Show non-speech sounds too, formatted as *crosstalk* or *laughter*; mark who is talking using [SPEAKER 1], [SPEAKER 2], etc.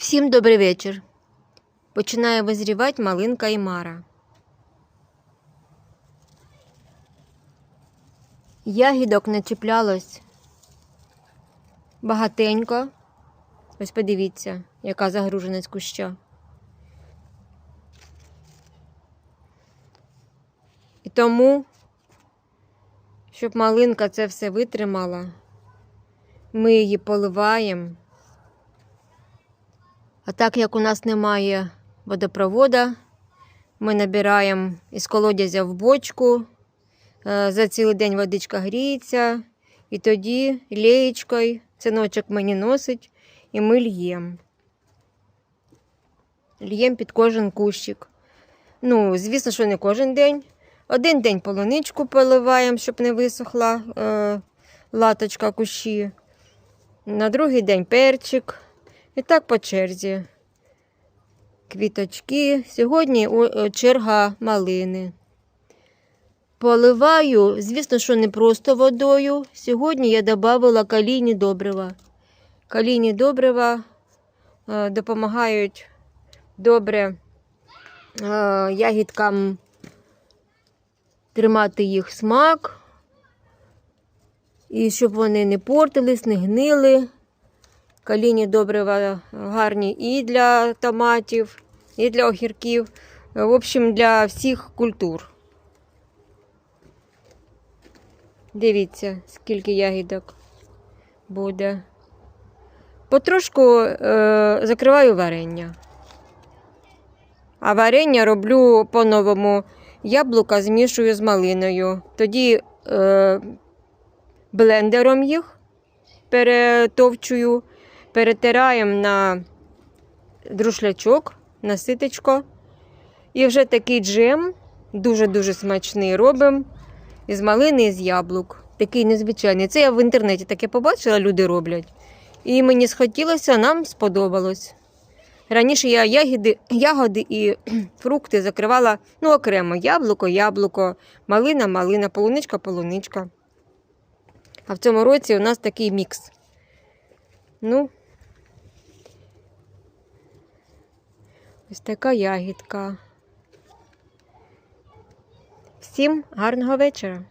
[SPEAKER 1] Всім добрий вечір. Починає визрівати малинка і мара. Ягідок начіплялось багатенько. Ось подивіться, яка загруженість куща. І тому, щоб малинка це все витримала, ми її поливаємо. А так як у нас немає водопровода, ми набираємо із колодязя в бочку. Е, За цілий день водичка гріється, і тоді леєчкою синочок мені носить, і ми л'ємо. Л'ємо під кожен кущик. Ну, звісно, що не кожен день. Один день полуничку поливаємо, щоб не висохла е, латочка кущі. На другий день перчик. І так по черзі. Квіточки. Сьогодні черга малини. Поливаю, звісно, що не просто водою. Сьогодні я додавала калійні добрива. Калійні добрива е, допомагають добре е, ягідкам тримати їх смак. І щоб вони не портились, не гнили. Калійні добрива гарні і для томатів, і для огірків. В общем, для всіх культур. Дивіться, скільки ягідок буде. Потрошку е, закриваю варення. А варення роблю по-новому. Яблука змішую з малиною. Тоді е, блендером їх перетовчую, перетираємо на друшлячок, на ситечко. І вже такий джем, дуже-дуже смачний, робимо із малини і з яблук. Такий незвичайний. Це я в інтернеті таке побачила, люди роблять. І мені схотілося, нам сподобалось. Раніше я ягоди, ягоди і *clears throat* фрукти закривала ну, окремо яблуко, яблуко, малина, малина, полуничка, полуничка. А в цьому році у нас такий мікс. Ну, ось така ягідка. Всім гарного вечора!